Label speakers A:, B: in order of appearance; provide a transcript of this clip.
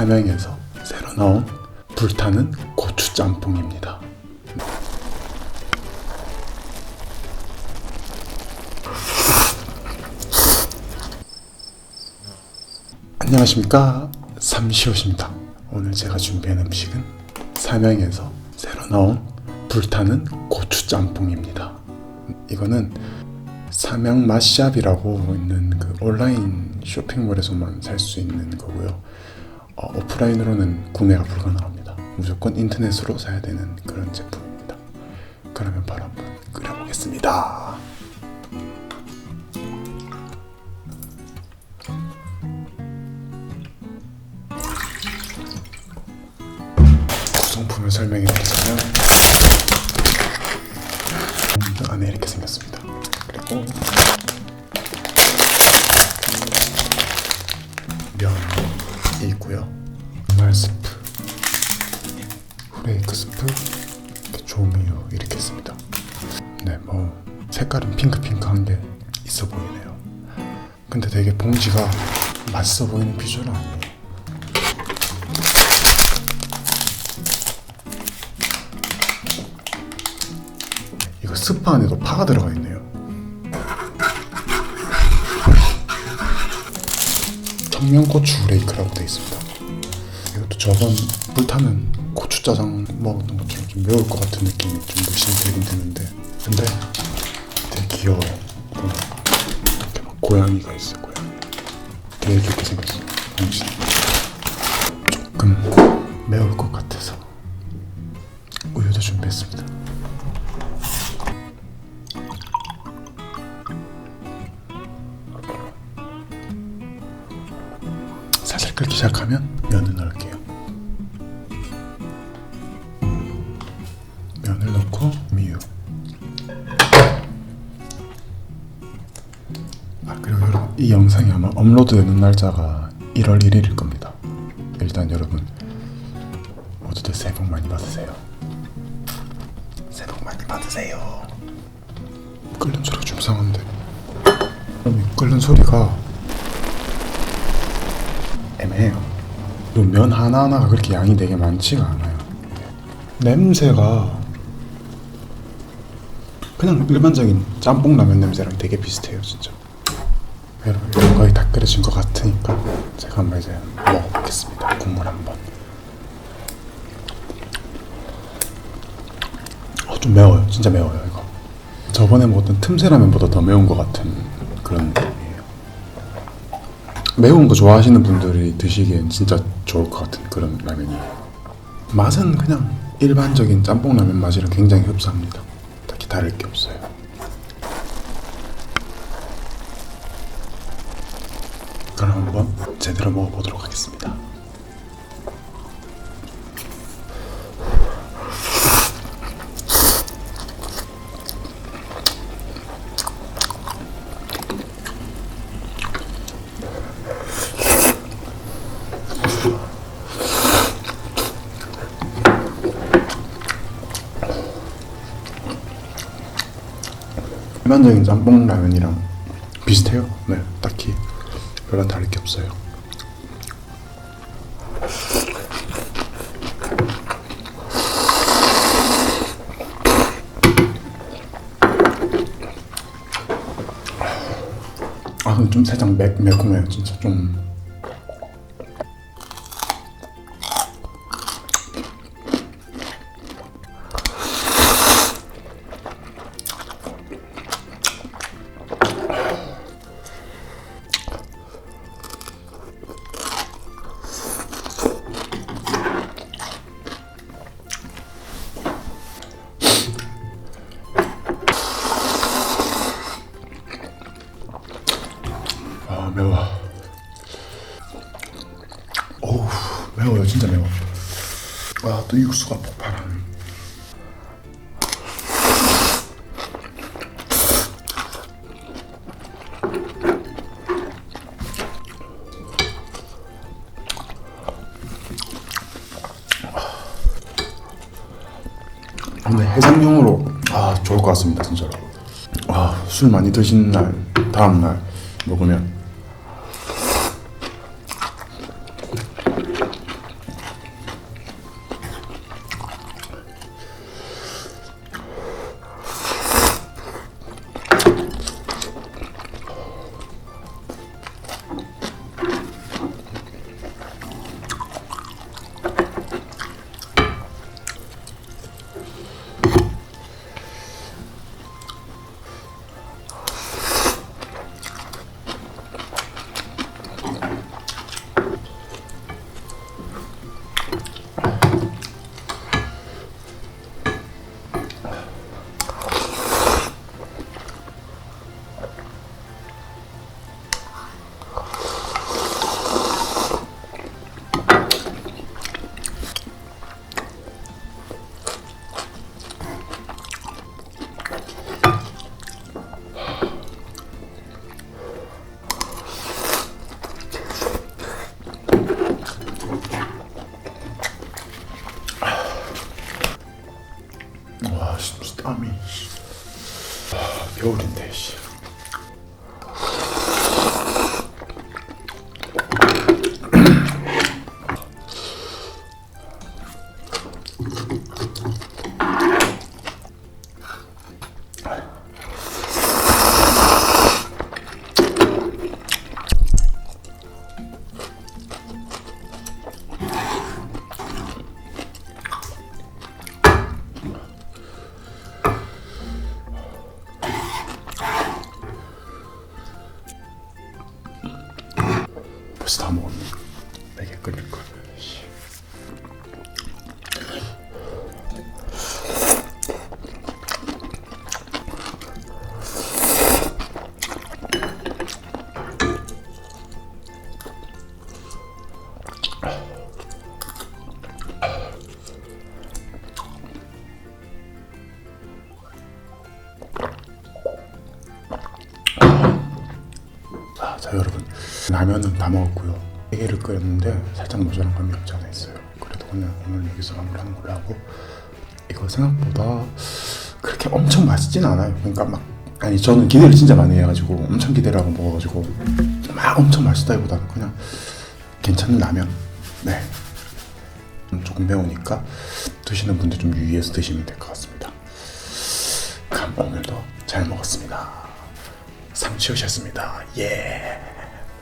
A: 삼양에서 새로 나온 불타는 고추 짬뽕입니다. 안녕하십니까 삼시옷입니다. 오늘 제가 준비한 음식은 삼양에서 새로 나온 불타는 고추 짬뽕입니다. 이거는 삼양 맛샵이라고 있는 그 온라인 쇼핑몰에서만 살 수 있는 거고요. 어, 오프라인으로는 구매가 불가능합니다. 무조건 인터넷으로 사야 되는 그런 제품입니다. 그러면 바로 한번 끓여보겠습니다. 구성품을 설명해 드리자면 음, 안에 이렇게 생겼습니다. 그리고 면이 있고요. 말 스프, 후레이크 스프, 이렇게 조미유 이렇게 있습니다. 네, 뭐 색깔은 핑크핑크한 게 있어 보이네요. 근데 되게 봉지가 맛있어 보이는 비주얼은 아니에요. 스프 안에도 파가 들어가 있네요. 청양고추 레이크라고 되어 있습니다. 이것도 저번 불타는 고추짜장 먹는 것처럼 좀 매울 것 같은 느낌이 좀 들긴 드는데 근데 되게 귀여워요. 이렇게 막 고양이가 있어요. 고양이. 되게 귀엽게 생겼어요. 봉지. 조금 매울 것 같아서 우유도 준비했습니다. 살살 끓기 시작하면 면을 넣을게요. 면을 넣고 미유. 아 그리고 여러분 이 영상이 아마 업로드되는 날짜가 1월 1일일 겁니다. 일단 여러분 모두들 새해 복 많이 받으세요. 새해 복 많이 받으세요. 끓는 소리가 좀 이상한데. 끓는 소리가 애매해요. 또 면 하나하나가 그렇게 양이 되게 많지가 않아요. 냄새가 그냥 일반적인 짬뽕 라면 냄새랑 되게 비슷해요, 진짜. 여러분, 거의 다 끓여진 것 같으니까 제가 한번 이제 먹어보겠습니다. 국물 한번. 어, 좀 매워요. 진짜 매워요, 이거. 저번에 먹었던 틈새 라면보다 더 매운 것 같은 그런. 매운 거 좋아하시는 분들이 드시기엔 진짜 좋을 것 같은 그런 라면이에요. 맛은 그냥 일반적인 짬뽕 라면 맛이랑 굉장히 흡사합니다. 딱히 다를 게 없어요. 그럼 한번 제대로 먹어보도록 하겠습니다. 일반적인 짬뽕 라면이랑 비슷해요. 네, 딱히 별반 다를 게 없어요. 아, 좀 살짝 매, 매콤해요. 진짜 좀. 진짜 매워. 아 또 육수가 폭발한. 근데 해장용으로 아 좋을 것 같습니다 진짜로. 아술 많이 드시는 날 다음 날 먹으면 겨울인데 씨. 아, 자 여러분 라면은 다 먹었고요. 회를 끓였는데 살짝 모자란 감이 없지 않아 있어요. 그래도 그냥 오늘 여기서 마무리하는 걸로 하고 이거 생각보다 그렇게 엄청 맛있진 않아요. 그러니까 막 아니 저는 기대를 진짜 많이 해가지고 엄청 기대를 하고 먹어가지고 막 엄청 맛있다기보다는 그냥 괜찮은 라면. 네. 음, 조금 매우니까 드시는 분들 좀 유의해서 드시면 될 것 같습니다. 그럼 오늘도 잘 먹었습니다. 삼치우셨습니다. 예.